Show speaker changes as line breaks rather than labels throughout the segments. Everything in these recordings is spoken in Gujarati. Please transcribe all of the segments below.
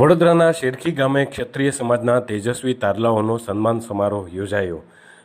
વડોદરાના શેરખી ગામે ક્ષત્રિય સમાજના તેજસ્વી તારલાઓનો સન્માન સમારોહ યોજાયો.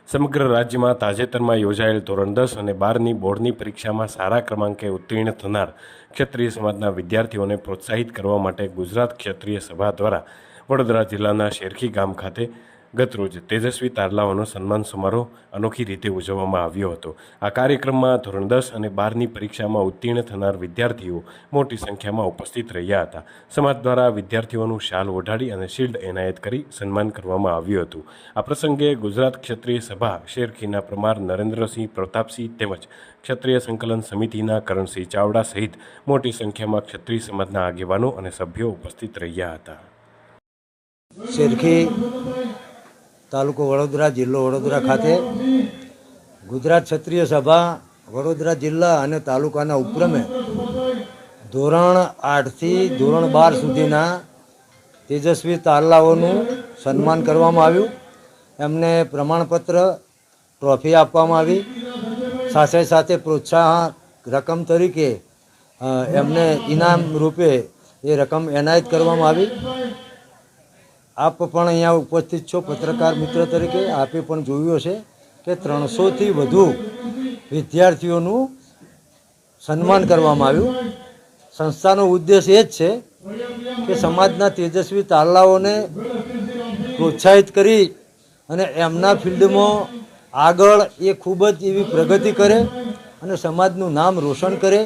સમગ્ર રાજ્યમાં તાજેતરમાં યોજાયેલ ધોરણ દસ અને બારની બોર્ડની પરીક્ષામાં સારા ક્રમાંકે ઉત્તીર્ણ થનાર ક્ષત્રિય સમાજના વિદ્યાર્થીઓને પ્રોત્સાહિત કરવા માટે ગુજરાત ક્ષત્રિય સભા દ્વારા વડોદરા જિલ્લાના શેરખી ગામ ખાતે ગતરોજ તેજસ્વી તારલાઓનો સન્માન સમારોહ અનોખી રીતે ઉજવવામાં આવ્યો હતો. આ કાર્યક્રમમાં ધોરણ દસ અને બારની પરીક્ષામાં ઉત્તીર્ણ થનાર વિદ્યાર્થીઓ મોટી સંખ્યામાં ઉપસ્થિત રહ્યા હતા. સમાજ દ્વારા વિદ્યાર્થીઓનું શાલ ઓઢાડી અને શિલ્ડ એનાયત કરી સન્માન કરવામાં આવ્યું હતું. આ પ્રસંગે ગુજરાત ક્ષત્રિય સભા શેરખીના પ્રમાર નરેન્દ્રસિંહ પ્રતાપસિંહ તેમજ ક્ષત્રિય સંકલન સમિતિના કરણસિંહ ચાવડા સહિત મોટી સંખ્યામાં ક્ષત્રિય સમાજના આગેવાનો અને સભ્યો ઉપસ્થિત રહ્યા હતા.
શેરખી તાલુકો વડોદરા, જિલ્લો વડોદરા ખાતે ગુજરાત ક્ષત્રિય સભા, વડોદરા જિલ્લા અને તાલુકાના ઉપક્રમે ધોરણ આઠથી ધોરણ બાર સુધીના તેજસ્વી તારલાઓનું સન્માન કરવામાં આવ્યું. એમને પ્રમાણપત્ર, ટ્રોફી આપવામાં આવી. સાથે સાથે પ્રોત્સાહન રકમ તરીકે એમને ઇનામ રૂપે એ રકમ એનાયત કરવામાં આવી. આપ પણ અહીંયા ઉપસ્થિત છો પત્રકાર મિત્ર તરીકે. આપે પણ જોયું હશે કે ત્રણસોથી વધુ વિદ્યાર્થીઓનું સન્માન કરવામાં આવ્યું. સંસ્થાનો ઉદ્દેશ એ જ છે કે સમાજના તેજસ્વી તારલાઓને પ્રોત્સાહિત કરી અને એમના ફિલ્ડમાં આગળ એ ખૂબ જ એવી પ્રગતિ કરે અને સમાજનું નામ રોશન કરે.